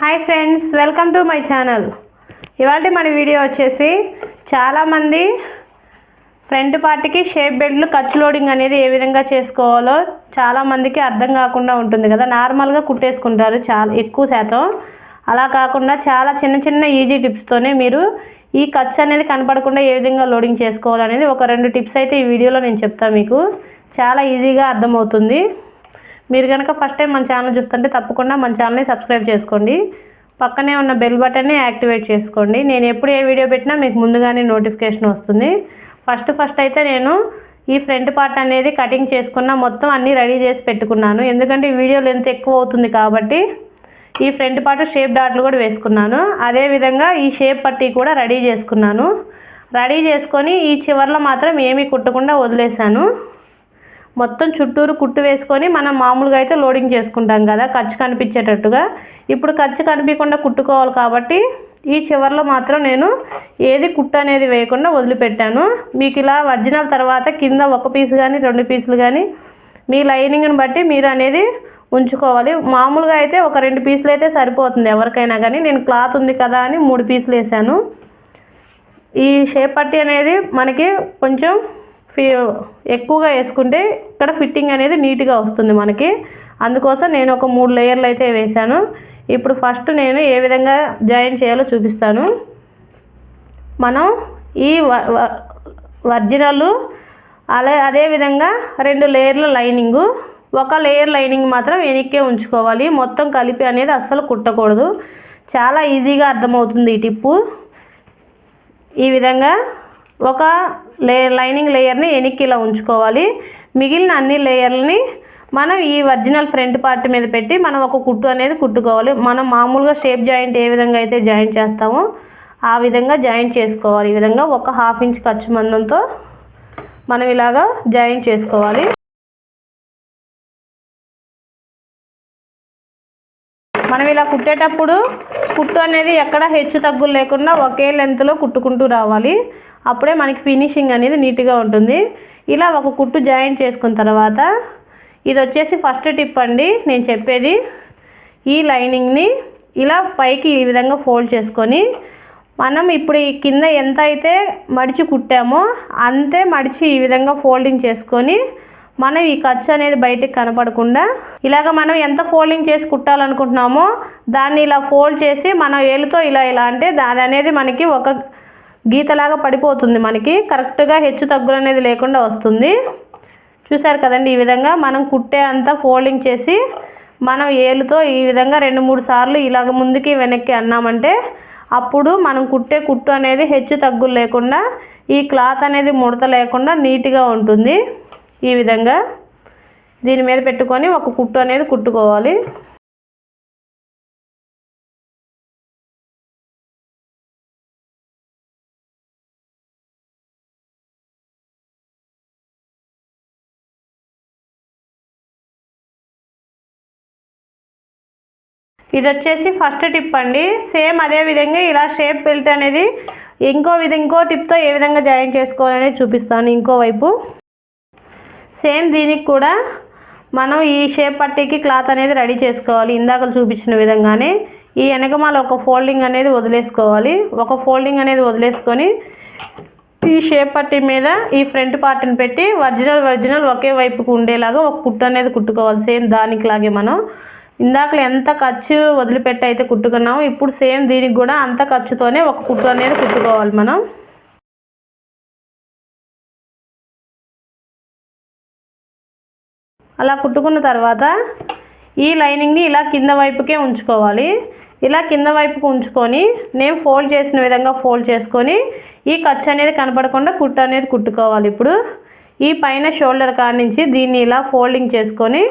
Hi friends welcome to my channel. ఇవాళ మన video వచ్చేసి చాలామంది ఫ్రంట్ పార్ట్కి షేప్ బెల్ట్లు ఖర్చు లోడింగ్ అనేది ఏ విధంగా చేసుకోవాలో చాలామందికి అర్థం కాకుండా ఉంటుంది కదా. నార్మల్గా కుట్టేసుకుంటారు చాలా ఎక్కువ శాతం. అలా కాకుండా చాలా చిన్న చిన్న ఈజీ టిప్స్తోనే మీరు ఈ ఖర్చు అనేది కనపడకుండా ఏ విధంగా లోడింగ్ చేసుకోవాలనేది ఒక రెండు టిప్స్ అయితే ఈ వీడియోలో నేను చెప్తాను మీకు. చాలా ఈజీగా అర్థమవుతుంది. మీరు కనుక ఫస్ట్ టైం మన ఛానల్ చూస్తుంటే తప్పకుండా మన ఛానల్ని సబ్స్క్రైబ్ చేసుకోండి. పక్కనే ఉన్న బెల్ బటన్ని యాక్టివేట్ చేసుకోండి. నేను ఎప్పుడు ఏ వీడియో పెట్టినా మీకు ముందుగానే నోటిఫికేషన్ వస్తుంది. ఫస్ట్ ఫస్ట్ అయితే నేను ఈ ఫ్రంట్ పార్ట్ అనేది కటింగ్ చేసుకున్న మొత్తం అన్నీ రెడీ చేసి పెట్టుకున్నాను. ఎందుకంటే వీడియో లెంత్ ఎక్కువ అవుతుంది కాబట్టి ఈ ఫ్రంట్ పార్ట్ షేప్ డాట్లు కూడా వేసుకున్నాను. అదేవిధంగా ఈ షేప్ పట్టీ కూడా రెడీ చేసుకున్నాను. రెడీ చేసుకొని ఈ చివర్లో మాత్రం ఏమీ కుట్టకుండా వదిలేశాను. మొత్తం చుట్టూరు కుట్టు వేసుకొని మనం మామూలుగా అయితే లోడింగ్ చేసుకుంటాం కదా ఖర్చు కనిపించేటట్టుగా. ఇప్పుడు ఖర్చు కనిపించకుండా కుట్టుకోవాలి కాబట్టి ఈ చివర్లో మాత్రం నేను ఏది కుట్టు అనేది వేయకుండా వదిలిపెట్టాను. మీకు ఇలా ఒరిజినల్ తర్వాత కింద ఒక పీస్ కానీ రెండు పీసులు కానీ మీ లైనింగ్ని బట్టి మీరు అనేది ఉంచుకోవాలి. మామూలుగా అయితే ఒక రెండు పీసులు అయితే సరిపోతుంది ఎవరికైనా కానీ నేను క్లాత్ ఉంది కదా అని మూడు పీసులు వేసాను. ఈ షేప్ పట్టి అనేది మనకి కొంచెం ఎక్కువగా వేసుకుంటే ఇక్కడ ఫిట్టింగ్ అనేది నీట్గా వస్తుంది మనకి. అందుకోసం నేను ఒక మూడు లేయర్లు అయితే వేశాను. ఇప్పుడు ఫస్ట్ నేను ఏ విధంగా జాయిన్ చేయాలో చూపిస్తాను. మనం ఈ ఒరిజినల్ అలా అదేవిధంగా రెండు లేయర్ల లైనింగు. ఒక లేయర్ లైనింగ్ మాత్రం వెనక్కే ఉంచుకోవాలి. మొత్తం కలిపి అనేది అస్సలు కుట్టకూడదు. చాలా ఈజీగా అర్థమవుతుంది ఈ టిప్పు. ఈ విధంగా ఒక లే లైనింగ్ లేయర్ని వెనక్కి ఇలా ఉంచుకోవాలి. మిగిలిన అన్ని లేయర్లని మనం ఈ ఒరిజినల్ ఫ్రంట్ పార్ట్ మీద పెట్టి మనం ఒక కుట్టు అనేది కుట్టుకోవాలి. మనం మామూలుగా షేప్ జాయింట్ ఏ విధంగా అయితే జాయింట్ చేస్తామో ఆ విధంగా జాయింట్ చేసుకోవాలి. ఈ విధంగా ఒక హాఫ్ ఇంచ్ ఖర్చు మందంతో మనం ఇలాగా జాయింట్ చేసుకోవాలి. మనం ఇలా కుట్టేటప్పుడు కుట్టు అనేది ఎక్కడ హెచ్చు తగ్గులు లేకుండా ఒకే లెంత్లో కుట్టుకుంటూ రావాలి. అప్పుడే మనకి ఫినిషింగ్ అనేది నీట్గా ఉంటుంది. ఇలా ఒక కుట్టు జాయింట్ చేసుకున్న తర్వాత ఇది వచ్చేసి ఫస్ట్ టిప్ అండి. నేను చెప్పేది ఈ లైనింగ్ని ఇలా పైకి ఈ విధంగా ఫోల్డ్ చేసుకొని మనం ఇప్పుడు ఈ కింద ఎంత అయితే మడిచి కుట్టామో అంతే మడిచి ఈ విధంగా ఫోల్డింగ్ చేసుకొని మనం ఈ ఖర్చు అనేది బయటికి కనపడకుండా ఇలాగ మనం ఎంత ఫోల్డింగ్ చేసి కుట్టాలనుకుంటున్నామో దాన్ని ఇలా ఫోల్డ్ చేసి మన ఏలుతో ఇలా ఇలా అంటే దాని అనేది మనకి ఒక గీతలాగా పడిపోతుంది మనకి. కరెక్ట్గా హెచ్చు తగ్గులు అనేది లేకుండా వస్తుంది. చూసారు కదండి ఈ విధంగా మనం కుట్టే అంతా ఫోల్డింగ్ చేసి మనం ఏలుతో ఈ విధంగా రెండు మూడు సార్లు ఇలాగ ముందుకి వెనక్కి అన్నామంటే అప్పుడు మనం కుట్టే కుట్టు అనేది హెచ్చు తగ్గులు లేకుండా ఈ క్లాత్ అనేది ముడత లేకుండా నీట్గా ఉంటుంది. ఈ విధంగా దీని మీద పెట్టుకొని ఒక కుట్టు అనేది కుట్టుకోవాలి. ఇది వచ్చేసి ఫస్ట్ టిప్ అండి. సేమ్ అదే విధంగా ఇలా షేప్ బెల్ట్ అనేది ఇంకో విధ ఇంకో టిప్తో ఏ విధంగా జాయిన్ చేసుకోవాలనేది చూపిస్తాను ఇంకో వైపు. సేమ్ దీనికి కూడా మనం ఈ షేప్ పట్టీకి క్లాత్ అనేది రెడీ చేసుకోవాలి. ఇందాక చూపించిన విధంగానే ఈ వెనకమాల ఒక ఫోల్డింగ్ అనేది వదిలేసుకోవాలి. ఒక ఫోల్డింగ్ అనేది వదిలేసుకొని ఈ షేప్ పట్టీ మీద ఈ ఫ్రంట్ పార్ట్ని పెట్టి ఒరిజినల్ ఒరిజినల్ ఒకే వైపుకు ఉండేలాగా ఒక కుట్టు అనేది కుట్టుకోవాలి. సేమ్ దానికి లాగే మనం ఇందాక ఎంత ఖర్చు వదిలిపెట్టి అయితే కుట్టుకున్నామో ఇప్పుడు సేమ్ దీనికి కూడా అంత ఖర్చుతోనే ఒక కుట్టు అనేది కుట్టుకోవాలి మనం. అలా కుట్టుకున్న తర్వాత ఈ లైనింగ్ని ఇలా కింద వైపుకే ఉంచుకోవాలి. ఇలా కింద వైపుకు ఉంచుకొని నేను ఫోల్డ్ చేసిన విధంగా ఫోల్డ్ చేసుకొని ఈ ఖర్చు అనేది కనపడకుండా కుట్టు అనేది కుట్టుకోవాలి ఇప్పుడు. ఈ పైన షోల్డర్ కాడ నుంచి దీన్ని ఇలా ఫోల్డింగ్ చేసుకొని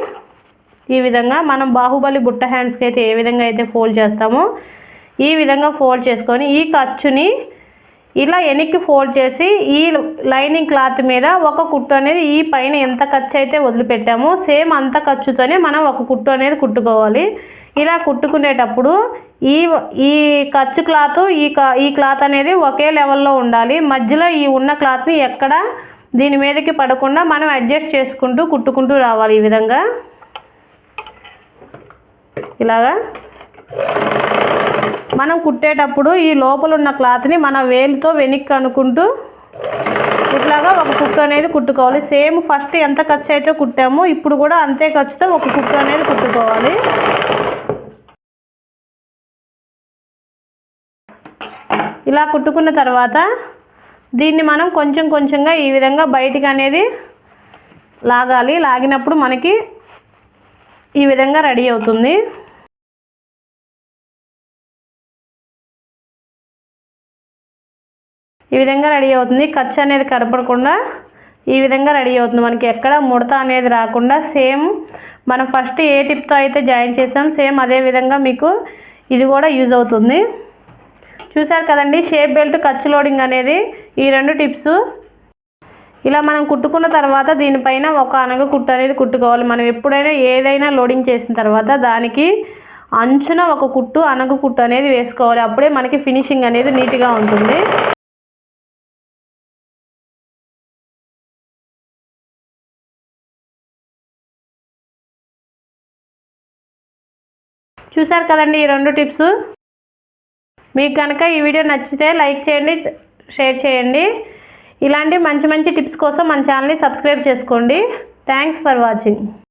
ఈ విధంగా మనం బాహుబలి బుట్ట హ్యాండ్స్కి అయితే ఏ విధంగా అయితే ఫోల్డ్ చేస్తామో ఈ విధంగా ఫోల్డ్ చేసుకొని ఈ ఖర్చుని ఇలా వెనక్కి ఫోల్డ్ చేసి ఈ లైనింగ్ క్లాత్ మీద ఒక కుట్టు అనేది ఈ పైన ఎంత ఖర్చు అయితే వదిలిపెట్టామో సేమ్ అంత ఖర్చుతోనే మనం ఒక కుట్టు అనేది కుట్టుకోవాలి. ఇలా కుట్టుకునేటప్పుడు ఈ ఈ ఖర్చు క్లాత్ ఈ ఈ క్లాత్ అనేది ఒకే లెవెల్లో ఉండాలి. మధ్యలో ఈ ఉన్న క్లాత్ని ఎక్కడ దీని మీదకి పడకుండా మనం అడ్జస్ట్ చేసుకుంటూ కుట్టుకుంటూ రావాలి ఈ విధంగా. ఇలాగా. మనం కుట్టేటప్పుడు ఈ లోపల ఉన్న క్లాత్ని మన వేలుతో వెనక్కి అనుకుంటూ ఇట్లాగా ఒక కుట్టు అనేది కుట్టుకోవాలి. సేమ్ ఫస్ట్ ఎంత ఖర్చు అయితే కుట్టామో ఇప్పుడు కూడా అంతే ఖర్చుతో ఒక కుట్టు అనేది కుట్టుకోవాలి. ఇలా కుట్టుకున్న తర్వాత దీన్ని మనం కొంచెం కొంచెంగా ఈ విధంగా బయటికి అనేది లాగాలి. లాగినప్పుడు మనకి ఈ విధంగా రెడీ అవుతుంది. ఈ విధంగా రెడీ అవుతుంది. ఖర్చు అనేది కనపడకుండా ఈ విధంగా రెడీ అవుతుంది. మనకి ఎక్కడ ముడత అనేది రాకుండా సేమ్ మనం ఫస్ట్ ఏ టిప్తో అయితే జాయిన్ చేసాం సేమ్ అదే విధంగా మీకు ఇది కూడా యూజ్ అవుతుంది. చూసారు కదండి షేప్ బెల్ట్ ఖర్చు లోడింగ్ అనేది ఈ రెండు టిప్స్. ఇలా మనం కుట్టుకున్న తర్వాత దీనిపైన ఒక అనగ కుట్టు అనేది కుట్టుకోవాలి. మనం ఎప్పుడైనా ఏదైనా లోడింగ్ చేసిన తర్వాత దానికి అంచున ఒక కుట్టు అనగ కుట్టు అనేది వేసుకోవాలి. అప్పుడే మనకి ఫినిషింగ్ అనేది నీట్గా ఉంటుంది. చూసారు కదండి ఈ రెండు టిప్స్? మీకు కనుక ఈ వీడియో నచ్చితే లైక్ చేయండి షేర్ చేయండి. ఇలాంటి మంచి మంచి టిప్స్ కోసం మన ఛానల్ని సబ్స్క్రైబ్ చేసుకోండి. Thanks for watching.